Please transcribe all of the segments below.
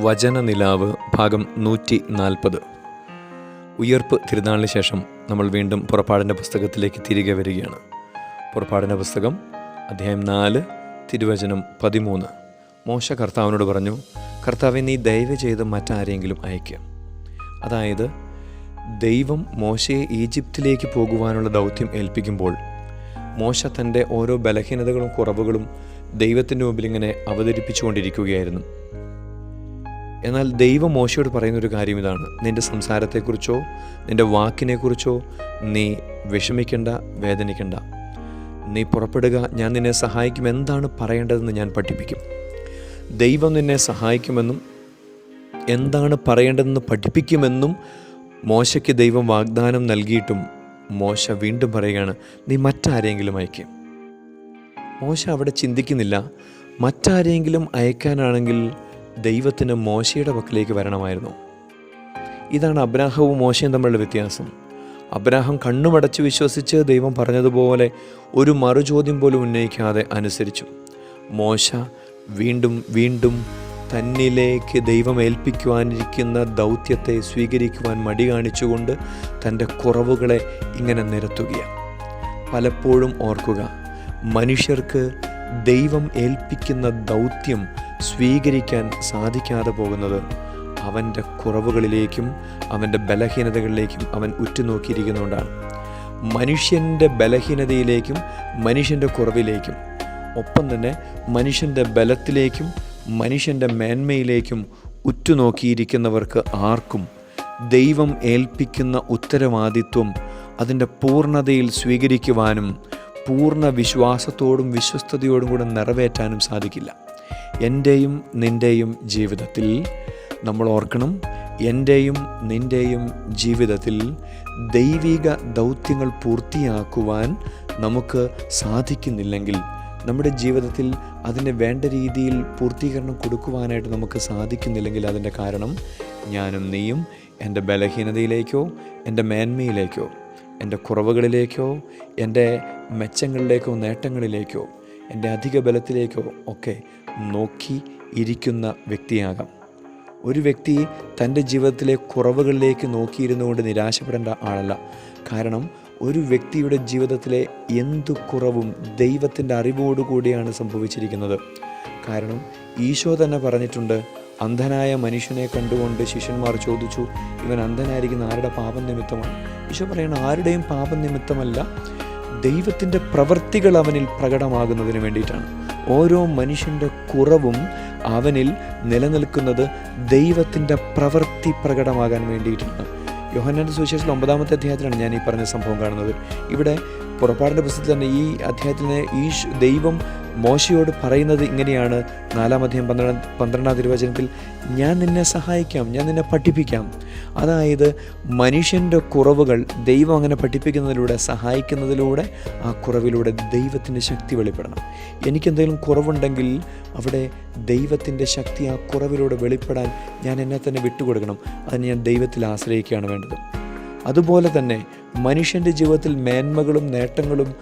വചനനിലാവ് ഭാഗം നൂറ്റി നാൽപ്പത് ഉയർപ്പ് തിരുനാളിന് ശേഷം നമ്മൾ വീണ്ടും പുറപ്പാടിന്റെ പുസ്തകത്തിലേക്ക് തിരികെ വരികയാണ്. പുറപ്പാടിന്റെ പുസ്തകം അധ്യായം നാല് തിരുവചനം പതിമൂന്ന്. മോശ കർത്താവിനോട് പറഞ്ഞു കർത്താവെ നീ ദയവ് ചെയ്ത് മറ്റാരെങ്കിലും അയക്കുക അതായത് ദൈവം മോശയെ ഈജിപ്തിലേക്ക് പോകുവാനുള്ള ദൗത്യം ഏൽപ്പിക്കുമ്പോൾ മോശ തന്റെ ഓരോ ബലഹീനതകളും കുറവുകളും ദൈവത്തിന്റെ മുമ്പിൽ ഇങ്ങനെ അവതരിപ്പിച്ചുകൊണ്ടിരിക്കുകയായിരുന്നു. എന്നാൽ ദൈവം മോശയോട് പറയുന്നൊരു കാര്യം ഇതാണ്. നിന്റെ സംസാരത്തെക്കുറിച്ചോ നിന്റെ വാക്കിനെക്കുറിച്ചോ നീ വിഷമിക്കേണ്ട വേദനിക്കേണ്ട. നീ പുറപ്പെടുക ഞാൻ നിന്നെ സഹായിക്കും എന്താണ് പറയേണ്ടതെന്ന് ഞാൻ പഠിപ്പിക്കും. ദൈവം നിന്നെ സഹായിക്കുമെന്നും എന്താണ് പറയേണ്ടതെന്ന് പഠിപ്പിക്കുമെന്നും മോശയ്ക്ക് ദൈവം വാഗ്ദാനം നൽകിയിട്ടും മോശ വീണ്ടും പറയുകയാണ് നീ മറ്റാരെങ്കിലും അയക്കും. മോശ അവിടെ ചിന്തിക്കുന്നില്ല. മറ്റാരെങ്കിലും അയക്കാനാണെങ്കിൽ ദൈവത്തിന് മോശയുടെ പക്കലേക്ക് വരണമായിരുന്നു. ഇതാണ് അബ്രാഹവും മോശയും തമ്മിലുള്ള വ്യത്യാസം. അബ്രാഹം കണ്ണുമടച്ച് വിശ്വസിച്ച് ദൈവം പറഞ്ഞതുപോലെ ഒരു മറുചോദ്യം പോലും ഉന്നയിക്കാതെ അനുസരിച്ചു. മോശ വീണ്ടും വീണ്ടും തന്നിലേക്ക് ദൈവം ഏൽപ്പിക്കുവാനിരിക്കുന്ന ദൗത്യത്തെ സ്വീകരിക്കുവാൻ മടി കാണിച്ചുകൊണ്ട് തന്റെ കുറവുകളെ ഇങ്ങനെ നിരത്തുകയാണ്. പലപ്പോഴും ഓർക്കുക മനുഷ്യർക്ക് ദൈവം ഏൽപ്പിക്കുന്ന ദൗത്യം സ്വീകരിക്കാൻ സാധിക്കാതെ പോകുന്നത് അവന്റെ കുറവുകളിലേക്കും അവന്റെ ബലഹീനതകളിലേക്കും അവൻ ഉറ്റുനോക്കിയിരിക്കുന്നതുകൊണ്ടാണ്. മനുഷ്യന്റെ ബലഹീനതയിലേക്കും മനുഷ്യന്റെ കുറവിലേക്കും ഒപ്പം തന്നെ മനുഷ്യന്റെ ബലത്തിലേക്കും മനുഷ്യന്റെ മേന്മയിലേക്കും ഉറ്റുനോക്കിയിരിക്കുന്നവർക്ക് ആർക്കും ദൈവം ഏൽപ്പിക്കുന്ന ഉത്തരവാദിത്വം അതിന്റെ പൂർണതയിൽ സ്വീകരിക്കുവാനും പൂർണ വിശ്വാസത്തോടും വിശ്വസ്തയോടും കൂടെ നിറവേറ്റാനും സാധിക്കില്ല. എന്റെയും നിന്റെയും ജീവിതത്തിൽ നമ്മൾ ഓർക്കണം എന്റെയും നിന്റെയും ജീവിതത്തിൽ ദൈവിക ദൗത്യങ്ങൾ പൂർത്തിയാക്കുവാൻ നമുക്ക് സാധിക്കുന്നില്ലെങ്കിൽ നമ്മുടെ ജീവിതത്തിൽ അതിന് വേണ്ട രീതിയിൽ പൂർത്തീകരണം കൊടുക്കുവാനായിട്ട് നമുക്ക് സാധിക്കുന്നില്ലെങ്കിൽ അതിന്റെ കാരണം ഞാനും നീയും എന്റെ ബലഹീനതയിലേക്കോ എന്റെ മേന്മയിലേക്കോ എന്റെ കുറവുകളിലേക്കോ എന്റെ മെച്ചങ്ങളിലേക്കോ നേട്ടങ്ങളിലേക്കോ എന്റെ അധിക ബലത്തിലേക്കോ ഒക്കെ നോക്കി ഇരിക്കുന്ന വ്യക്തിയാകാം. ഒരു വ്യക്തി തന്റെ ജീവിതത്തിലെ കുറവുകളിലേക്ക് നോക്കിയിരുന്നുകൊണ്ട് നിരാശപ്പെടേണ്ട ആളല്ല. കാരണം ഒരു വ്യക്തിയുടെ ജീവിതത്തിലെ എന്തു കുറവും ദൈവത്തിന്റെ അറിവോടുകൂടിയാണ് സംഭവിച്ചിരിക്കുന്നത്. കാരണം ഈശോ തന്നെ പറഞ്ഞിട്ടുണ്ട് അന്ധനായ മനുഷ്യനെ കണ്ടുകൊണ്ട് ശിഷ്യന്മാർ ചോദിച്ചു ഇവൻ അന്ധനായിരിക്കുന്ന ആരുടെ പാപം നിമിത്തമാണ് ഈശോ പറയുന്നത് ആരുടെയും പാപം നിമിത്തമല്ല ദൈവത്തിന്റെ പ്രവൃത്തികൾ അവനിൽ പ്രകടമാകുന്നതിന് വേണ്ടിയിട്ടാണ്. ഓരോ മനുഷ്യന്റെ കുറവും അവനിൽ നിലനിൽക്കുന്നത് ദൈവത്തിന്റെ പ്രവൃത്തി പ്രകടമാകാൻ വേണ്ടിയിട്ടാണ്. യോഹന്നാന്റെ സുവിശേഷത്തിൽ ഒമ്പതാമത്തെ അധ്യായത്തിലാണ് ഞാൻ ഈ പറഞ്ഞ സംഭവം കാണുന്നത്. ഇവിടെ പുറപ്പാടിന്റെ പുസ്തകത്തിൽ തന്നെ ഈ അധ്യായത്തിൽ ഈ ദൈവം മോശയോട് പറയുന്നത് ഇങ്ങനെയാണ്. നാലാം അധ്യയം പന്ത്രണ്ട് പന്ത്രണ്ടാം തിരുവചനത്തിൽ ഞാൻ നിന്നെ സഹായിക്കാം ഞാൻ നിന്നെ പഠിപ്പിക്കാം. അതായത് മനുഷ്യന്റെ കുറവുകൾ ദൈവം അങ്ങനെ പഠിപ്പിക്കുന്നതിലൂടെ സഹായിക്കുന്നതിലൂടെ ആ കുറവിലൂടെ ദൈവത്തിന്റെ ശക്തി വെളിപ്പെടണം. എനിക്കെന്തെങ്കിലും കുറവുണ്ടെങ്കിൽ അവിടെ ദൈവത്തിന്റെ ശക്തി ആ കുറവിലൂടെ വെളിപ്പെടാൻ ഞാൻ എന്നെ തന്നെ വിട്ടുകൊടുക്കണം. അതിന് ഞാൻ ദൈവത്തിൽ ആശ്രയിക്കുകയാണ് വേണ്ടത്. അതുപോലെ തന്നെ മനുഷ്യന്റെ ജീവിതത്തിൽ മേന്മകളും നേട്ടങ്ങളും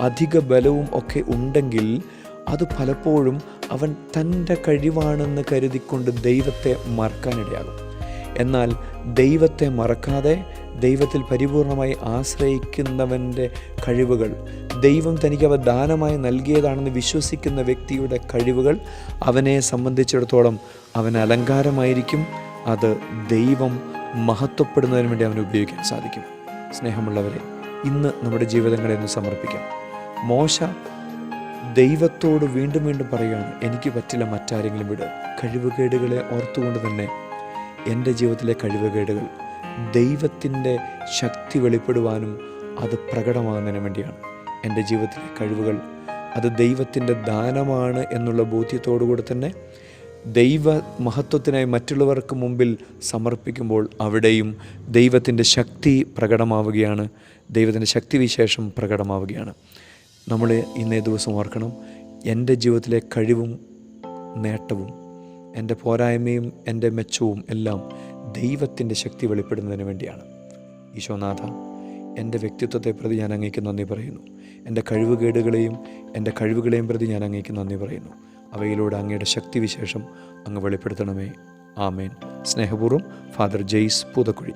അധിക ബലവും ഒക്കെ ഉണ്ടെങ്കിൽ അത് പലപ്പോഴും അവൻ തന്റെ കഴിവാണെന്ന് കരുതിക്കൊണ്ട് ദൈവത്തെ മറക്കാനിടയാകും. എന്നാൽ ദൈവത്തെ മറക്കാതെ ദൈവത്തിൽ പരിപൂർണമായി ആശ്രയിക്കുന്നവന്റെ കഴിവുകൾ ദൈവം തനിക്ക് അവ ദാനമായി നൽകിയതാണെന്ന് വിശ്വസിക്കുന്ന വ്യക്തിയുടെ കഴിവുകൾ അവനെ സംബന്ധിച്ചിടത്തോളം അവൻ അലങ്കാരമായിരിക്കും. അത് ദൈവം മഹത്വപ്പെടുന്നതിന് വേണ്ടി അവന് ഉപയോഗിക്കാൻ സാധിക്കും. സ്നേഹമുള്ളവരെ ഇന്ന് നമ്മുടെ ജീവിതങ്ങളെ ഒന്ന് സമർപ്പിക്കാം. മോശ ദൈവത്തോട് വീണ്ടും വീണ്ടും പറയുകയാണ് എനിക്ക് പറ്റില്ല മറ്റാരെങ്കിലും വിട്. കഴിവുകേടുകളെ ഓർത്തുകൊണ്ട് തന്നെ എന്റെ ജീവിതത്തിലെ കഴിവുകേടുകൾ ദൈവത്തിന്റെ ശക്തി വെളിപ്പെടുവാനും അത് പ്രകടമാകുന്നതിന് വേണ്ടിയാണ്. എന്റെ ജീവിതത്തിലെ കഴിവുകൾ അത് ദൈവത്തിന്റെ ദാനമാണ് എന്നുള്ള ബോധ്യത്തോടുകൂടി തന്നെ ദൈവ മഹത്വത്തിനായി മറ്റുള്ളവർക്ക് മുമ്പിൽ സമർപ്പിക്കുമ്പോൾ അവിടെയും ദൈവത്തിന്റെ ശക്തി പ്രകടമാവുകയാണ്. ദൈവത്തിന്റെ ശക്തിവിശേഷം പ്രകടമാവുകയാണ്. നമ്മൾ ഇന്നേ ദിവസം ഓർക്കണം. എന്റെ ജീവിതത്തിലെ കഴിവും നേട്ടവും എന്റെ പോരായ്മയും എന്റെ മെച്ചവും എല്ലാം ദൈവത്തിന്റെ ശക്തി വെളിപ്പെടുന്നതിന് വേണ്ടിയാണ്. ഈശോനാഥ എന്റെ വ്യക്തിത്വത്തെ പ്രതി ഞാൻ അങ്ങേക്ക് നന്ദി പറയുന്നു. എന്റെ കഴിവുകേടുകളെയും എന്റെ കഴിവുകളെയും പ്രതി ഞാൻ അങ്ങേക്ക് നന്ദി പറയുന്നു. അവയിലൂടെ അങ്ങയുടെ ശക്തിവിശേഷം അങ്ങ് വെളിപ്പെടുത്തണമേ. ആമേൻ. സ്നേഹപൂർവം ഫാദർ ജെയ്സ് പൂതക്കുഴി.